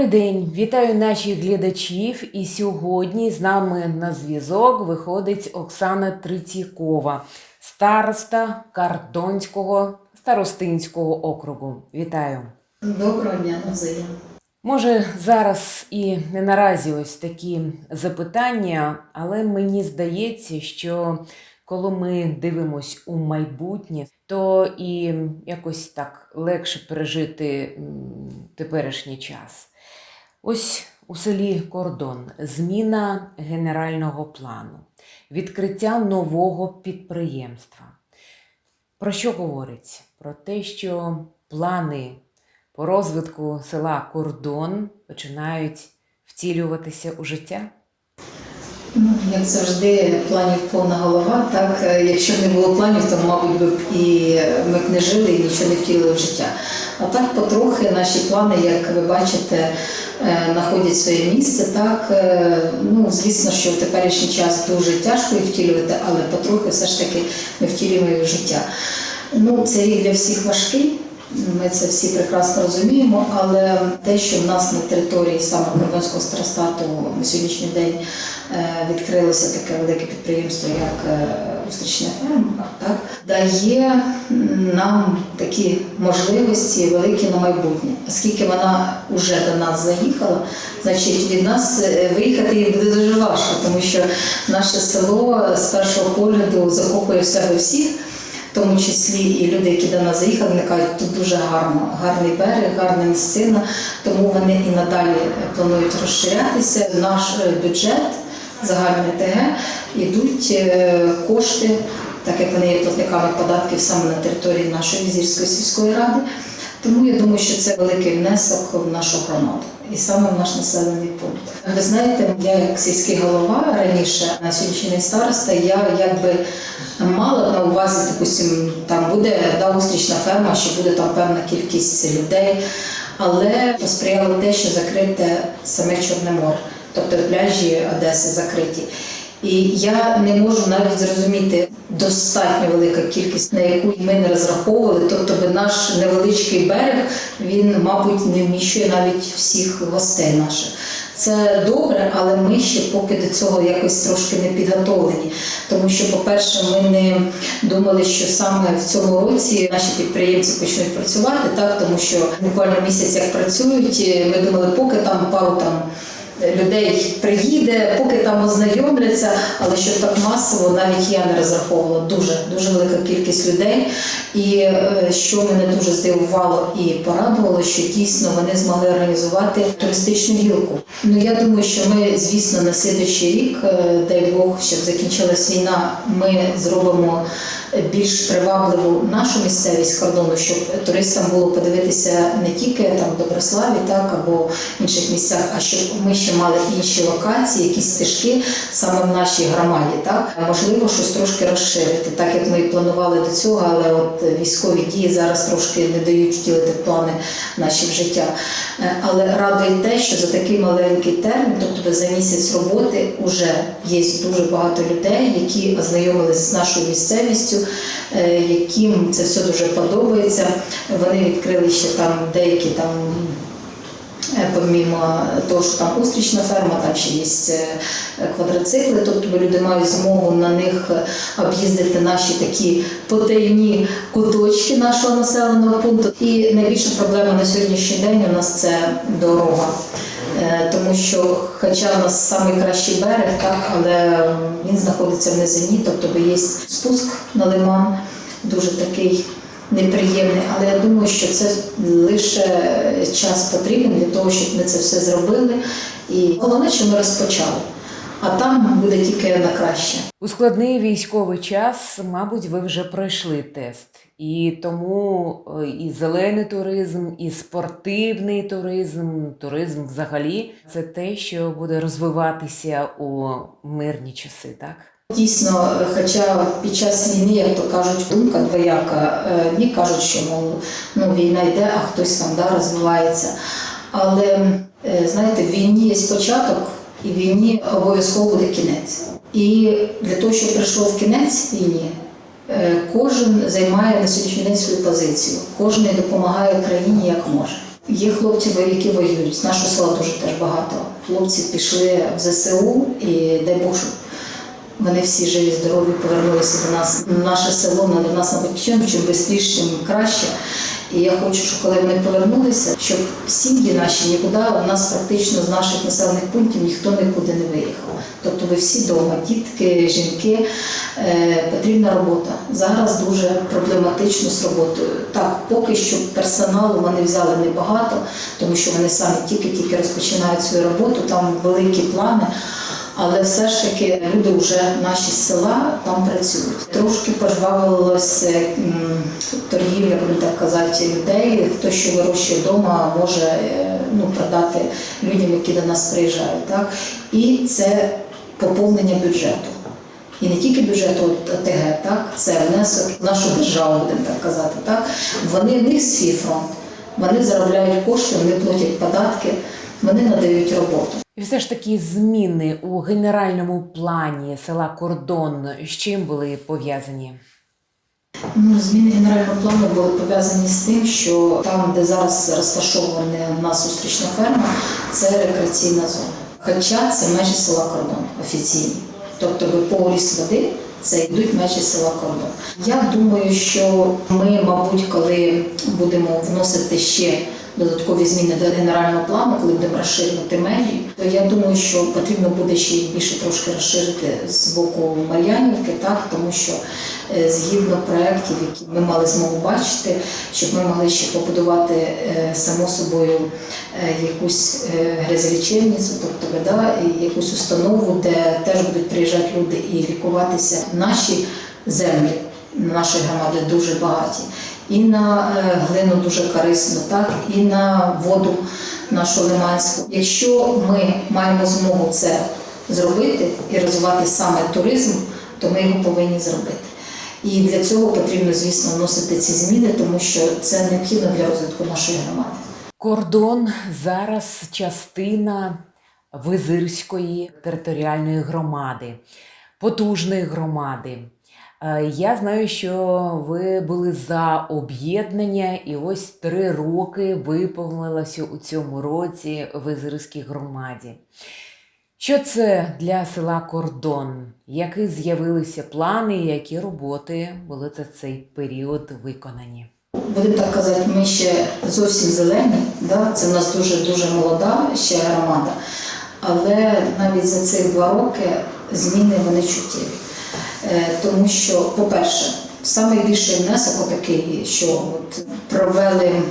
Добрий день, вітаю наших глядачів. І сьогодні з нами на зв'язок виходить Оксана Третьякова, староста Кардонського старостинського округу. Вітаю. Доброго дня, навзаєм. Може, зараз і не наразі ось такі запитання, але мені здається, що коли ми дивимось у майбутнє, то і якось так легше пережити теперішній час. Ось у селі Кордон зміна генерального плану, відкриття нового підприємства. Про що говориться? Про те, що плани по розвитку села Кордон починають втілюватися у життя. Ну, як завжди, планів повна голова. Так, Е, якщо б не було планів, то, мабуть, би і ми б не жили і нічого не втілили в життя. А так потрохи наші плани, як ви бачите, е, знаходять своє місце. Так, е, ну звісно, що в теперішній час дуже тяжко їх втілювати, але потрохи все ж таки ми втілюємо в життя. Ну, це рік для всіх важкий. Ми це всі прекрасно розуміємо, але те, що в нас на території саме Кордонського старостату на сьогоднішній день е, відкрилося таке велике підприємство, як е, Устрічна ферма, так, дає нам такі можливості великі на майбутнє. Оскільки вона вже до нас заїхала, значить від нас е, виїхати їй буде дуже важко, тому що наше село з першого погляду захоплює в себе всіх в тому числі і люди, які до нас заїхали, вони кажуть, тут дуже гарно, гарний берег, гарна місцина, тому вони і надалі планують розширятися. Наш е, бюджет, загальний ТГ, ідуть е, кошти, так як вони є платниками податків саме на території нашої Візірської сільської ради. Тому я думаю, що це великий внесок в нашу громаду і саме наш населений пункт. Ви знаєте, я як сільський голова раніше на сьогоднішній староста, я якби мала на увазі, допустим, там буде да, устрічна ферма, що буде там певна кількість людей, але посприяло те, що закрите саме Чорне море, тобто пляжі Одеси закриті. І я не можу навіть зрозуміти достатньо велика кількість, на яку ми не розраховували. Тобто наш невеличкий берег він, мабуть, не вміщує навіть всіх гостей наших. Це добре, але ми ще поки до цього якось трошки не підготовлені. Тому що, по-перше, ми не думали, що саме в цьому році наші підприємці почнуть працювати, так тому що буквально місяць як працюють. Ми думали, поки там пару там людей приїде, поки там ознайомляться, але щоб так масово навіть я не розраховувала дуже дуже велика кількість людей. І е, що мене дуже здивувало і порадувало, що дійсно вони змогли організувати туристичну гілку. Ну я думаю, що ми, звісно, на слідуючий рік, е, дай Бог, щоб закінчилась війна, ми зробимо більш привабливу нашу місцевість кордону, щоб туристам було подивитися не тільки там в Доброславі, так або в інших місцях, а щоб ми ще мали інші локації, якісь стежки саме в нашій громаді. Так можливо, щось трошки розширити, так як ми і планували до цього, але от військові дії зараз трошки не дають втілити плани наші в життя. Е, Але радує те, що за такий маленький термін, тобто за місяць роботи, вже є дуже багато людей, які ознайомилися з нашою місцевістю, е, яким це все дуже подобається. Вони відкрили ще там деякі там. Помімо того, що там устрічна ферма, там ще є е, квадроцикли, тобто люди мають змогу на них об'їздити наші такі потайні куточки нашого населеного пункту. І найбільша проблема на сьогоднішній день у нас це дорога. Е, Тому що, хоча в нас найкращий берег, так, але він знаходиться в низині, тобто є спуск на лиман, дуже такий неприємний. Але я думаю, що це лише час потрібен для того, щоб ми це все зробили. І головне, що ми розпочали. А там буде тільки на краще. У складний військовий час, мабуть, ви вже пройшли тест. І тому е, і зелений туризм, і спортивний туризм, туризм взагалі це те, що буде розвиватися у мирні часи, так? Дійсно, хоча під час війни, як то кажуть, думка двояка, е, одні кажуть, що мов, ну, війна йде, а хтось там да, розвивається. Але е, знаєте, в війні є початок, і в війні обов'язково буде кінець. І для того, щоб прийшов кінець війні, е, кожен займає на сьогоднішній день свою позицію, кожен допомагає країні як може. Є хлопці, які воюють. З нашого села дуже теж багато. Хлопці пішли в ЗСУ і дай Бог, вони всі живі, здорові, повернулися до нас. Наше село на нас на батьківщину, чим швидше, чим краще. І я хочу, щоб коли вони повернулися, щоб сім'ї наші нікуди у нас практично з наших населених пунктів ніхто нікуди не виїхав. Тобто ви всі вдома, дітки, жінки, е, потрібна робота. Зараз дуже проблематично з роботою. Так, поки що персоналу вони взяли небагато, тому що вони самі тільки-тільки розпочинають свою роботу, там великі плани. Але все ж таки люди вже наші села там працюють. Трошки пожвавилося торгівля, будемо так казати, людей. Хто що вирощує вдома, може е, ну, продати людям, які до нас приїжджають. Так? І це поповнення бюджету. І не тільки бюджету ОТГ, так? це внесок нашу державу, будемо так казати. Так? Вони в них свій фронт, вони заробляють кошти, вони платять податки, вони надають роботу. І все ж таки зміни у генеральному плані села Кордон з чим були пов'язані? Ну, зміни генерального плану були пов'язані з тим, що там, де зараз розташована у нас зустрічна ферма, це рекреаційна зона. Хоча це межі села Кордон офіційні. Тобто ви погріз води це йдуть межі села Кордон. Я думаю, що ми, мабуть, коли будемо вносити ще додаткові зміни до генерального плану, коли будемо розширювати межі, то я думаю, що потрібно буде ще більше трошки розширити з боку Мар'янівки, так тому що е, згідно проєктів, які ми мали змогу бачити, щоб ми могли ще побудувати е, само собою е, якусь грязелічебницю, тобто вода, якусь установу, де теж будуть приїжджати люди і лікуватися. Наші землі нашої громади дуже багаті. І на е, глину дуже корисно, так, і на воду нашу лиманську. Якщо ми маємо змогу це зробити і розвивати саме туризм, то ми його повинні зробити. І для цього потрібно, звісно, вносити ці зміни, тому що це необхідно для розвитку нашої громади. Кордон зараз частина Визирської територіальної громади, потужної громади. Е, Я знаю, що ви були за об'єднання, і ось три роки виповнилося у цьому році в Визирській громаді. Що це для села Кордон? Які з'явилися плани, які роботи були за цей період виконані? Будемо так казати, ми ще зовсім зелені, да? це в нас дуже-дуже молода ще громада. Але навіть за цих два роки зміни вони чуттєві. Е, Тому що, по-перше, найбільший внесок отакий, що от провели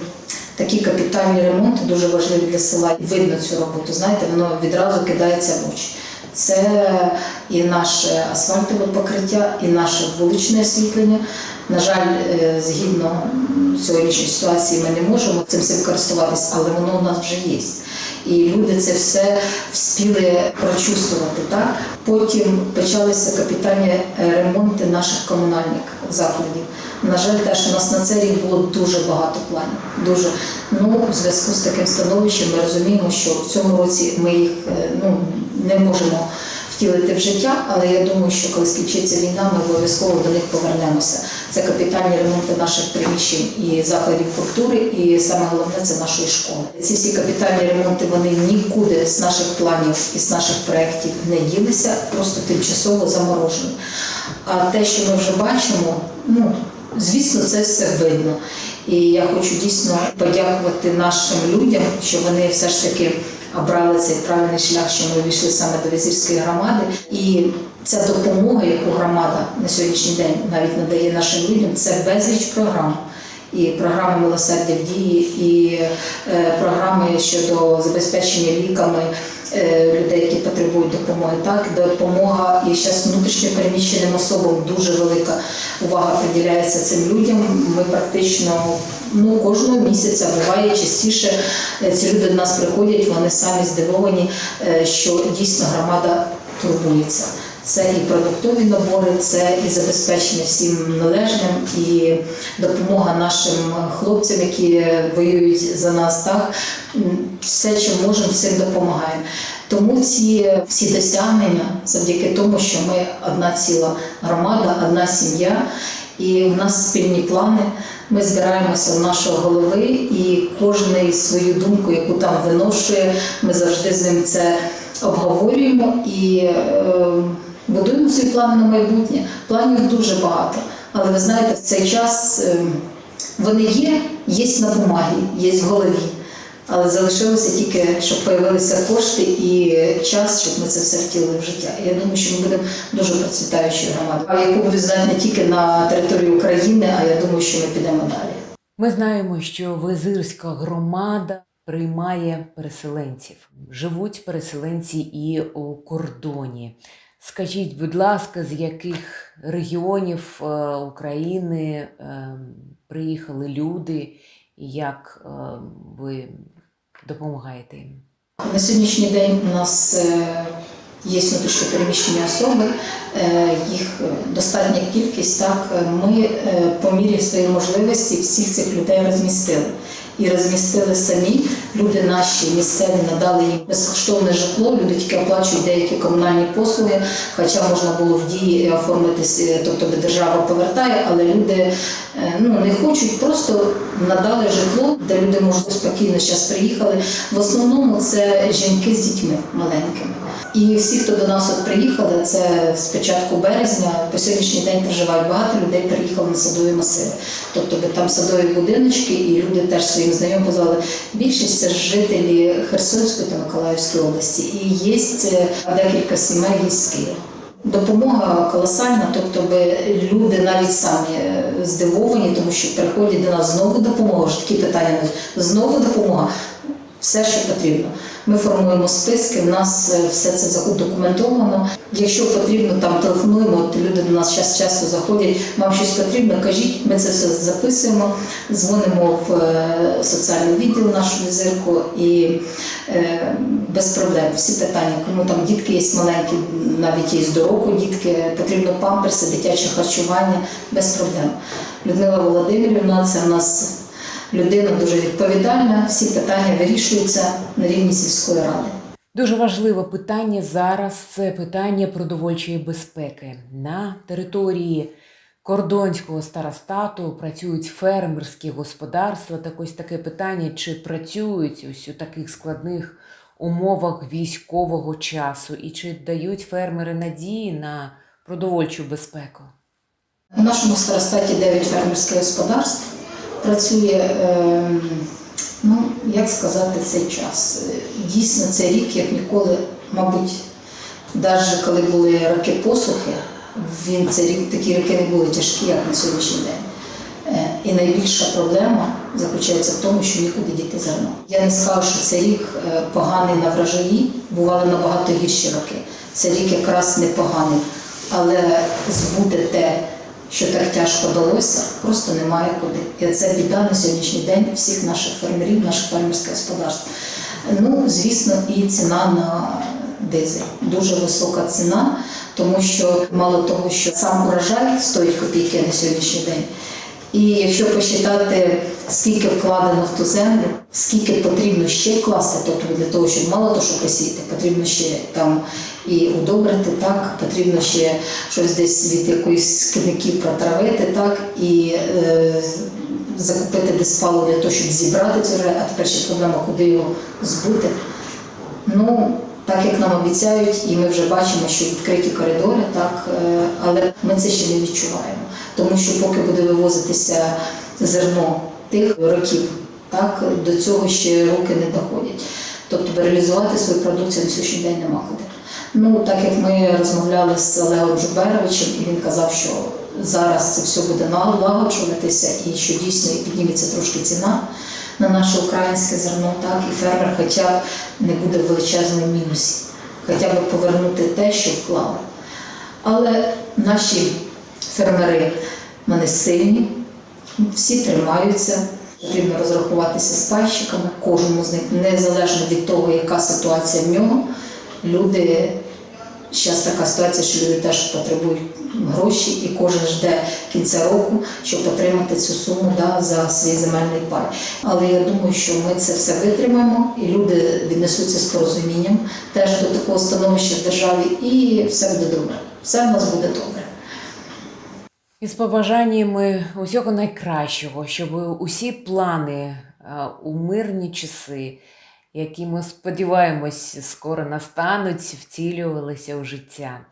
такі капітальні ремонти, дуже важливі для села. Видно цю роботу, знаєте, воно відразу кидається в очі. Це і наше асфальтове покриття, і наше вуличне освітлення. На жаль, е, згідно сьогоднішньої ситуації ми не можемо цим всім користуватись, але воно у нас вже є. І люди це все вспіли прочувствувати. Так? Потім почалися капітальні е, ремонти наших комунальних закладів. На жаль, теж у нас на цей рік було дуже багато планів. Дуже. Ну, в зв'язку з таким становищем ми розуміємо, що в цьому році ми їх е, ну, не можемо втілити в життя, але я думаю, що коли скінчиться війна, ми обов'язково до них повернемося. Це капітальні ремонти наших приміщень і закладів культури, і саме головне це нашої школи. Ці всі капітальні ремонти вони нікуди з наших планів і з наших проєктів не ділися, просто тимчасово заморожені. А те, що ми вже бачимо, ну звісно, це все видно. І я хочу дійсно подякувати нашим людям, що вони все ж таки обрали цей правильний шлях, що ми війшли саме до візирської громади. І ця допомога, яку громада на сьогоднішній день навіть надає нашим людям, це безліч програм. І програми милосердя в дії, і е, програми щодо забезпечення ліками людей, які потребують допомоги. Так, допомога і зараз внутрішньо переміщеним особам дуже велика увага приділяється цим людям. Ми практично ну, кожного місяця буває частіше. е, Ці люди до нас приходять, вони самі здивовані, е, що дійсно громада турбується. Це і продуктові набори, це і забезпечення всім належним, і допомога нашим хлопцям, які воюють за нас. Так все, що можемо, всім допомагаємо. Тому ці всі досягнення завдяки тому, що ми одна ціла громада, одна сім'я, і у нас спільні плани Ми збираємося у нашого голови, і кожен свою думку, яку там виношує, ми завжди з ним це обговорюємо і е, будуємо свої плани на майбутнє. Планів дуже багато. Але ви знаєте, в цей час е, вони є, є на бумагі, є в голові. Але залишилося тільки, щоб появилися кошти і час, щоб ми це все втілили в життя. Я думаю, що ми будемо дуже процвітаючою громадою, яку будуть знати не тільки на території України, а я думаю, що ми підемо далі. Ми знаємо, що Визирська громада приймає переселенців. Живуть переселенці і у кордоні. Скажіть, будь ласка, з яких регіонів е, України е, приїхали люди, і як е, ви допомагаєте їм? На сьогоднішній день у нас є внутрішньо переміщені особи, їх достатня кількість. Так ми по мірі своєї можливості всіх цих людей розмістили. І розмістили самі люди наші місцеві надали їм безкоштовне житло. Люди тільки оплачують деякі комунальні послуги, хоча можна було в дії оформитися, тобто де держава повертає, але люди е, ну не хочуть, просто надали житло, де люди можуть спокійно зараз приїхали. В основному це жінки з дітьми маленькими. І всі, хто до нас от приїхали, це з початку березня, по сьогоднішній день проживають багато людей, приїхали на садові масиви. Тобто там садові будиночки, і люди теж своїм знайомим казали, більшість це жителі Херсонської та Миколаївської області. І є е, декілька сімей із. Допомога колосальна, тобто би люди навіть самі е, здивовані, тому що приходять до нас знову допомога. Такі питання знову допомога. Все, що потрібно. Ми формуємо списки, в нас е, все це задокументовано. Якщо потрібно, там телефонуємо, от люди до нас час часто заходять, вам щось потрібно, кажіть, ми це все записуємо, дзвонимо в е, соціальний відділ нашу візирку і е, без проблем всі питання. Кому там дітки є маленькі, навіть є з дітки, потрібно памперси, дитяче харчування, без проблем. Людмила Володимирівна, це в нас людина дуже відповідальна, всі питання вирішуються на рівні сільської ради. Дуже важливе питання зараз це питання продовольчої безпеки. На території Кордонського старостату працюють фермерські господарства. Так ось таке питання, чи працюють ось у таких складних умовах військового часу, і чи дають фермери надії на продовольчу безпеку? У нашому старостаті 9 фермерських господарств працює, ем, ну як сказати, цей час. Дійсно, цей рік, як ніколи, мабуть, навіть коли були роки посухи, він цей рік такі роки не були тяжкі, як на сьогоднішній день. Е, І найбільша проблема заключається в тому, що нікуди діти зерно. Я не скажу, що цей рік е, поганий на врожаї, бували набагато гірші роки. Цей рік якраз непоганий, але збути те, що так тяжко далося, просто немає куди. І це біда на сьогоднішній день всіх наших фермерів, наших фермерських господарств. Ну, звісно, і ціна на дизель. Дуже висока ціна, тому що мало того, що сам урожай стоїть копійки на сьогоднішній день. І якщо посчитати, скільки вкладено в ту землю, скільки потрібно ще вкласти, тобто для того, щоб мало того, що посіяти, потрібно ще там і удобрити, так, потрібно ще щось десь від якоїсь шкідників протравити, так, і е, закупити десь паливо для того, щоб зібрати цю речі, а тепер ще проблема, куди його збути. Ну, так як нам обіцяють, і ми вже бачимо, що відкриті коридори, так, е, але ми це ще не відчуваємо. Тому що поки буде вивозитися зерно тих років, так, до цього ще руки не доходять. Тобто реалізувати свою продукцію на сьогоднішній день нема куди. Ну, так як ми розмовляли з Олегом Жуберовичем, і він казав, що зараз це все буде налагоджуватися і що дійсно підніметься трошки ціна на наше українське зерно, так, і фермер хоча б не буде в величезному мінусі, хоча б повернути те, що вклали. Але наші фермери вони сильні, всі тримаються. Потрібно розрахуватися з пайщиками, кожному з них, незалежно від того, яка ситуація в нього. Люди зараз така ситуація, що люди теж потребують гроші, і кожен жде кінця року, щоб отримати цю суму да, за свій земельний пай. Але я думаю, що ми це все витримаємо, і люди віднесуться з порозумінням теж до такого становища в державі, і все буде добре. Все в нас буде добре. Із побажаннями усього найкращого, щоб усі плани е, у мирні часи, які ми сподіваємось скоро настануть, втілювалися у життя.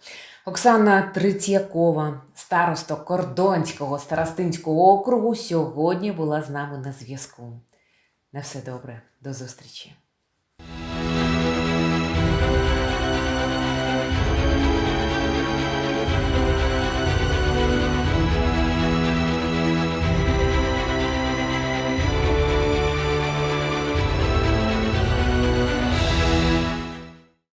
Оксана Третьякова, староста Кордонського старостинського округу, сьогодні була з нами на зв'язку. На все добре, до зустрічі.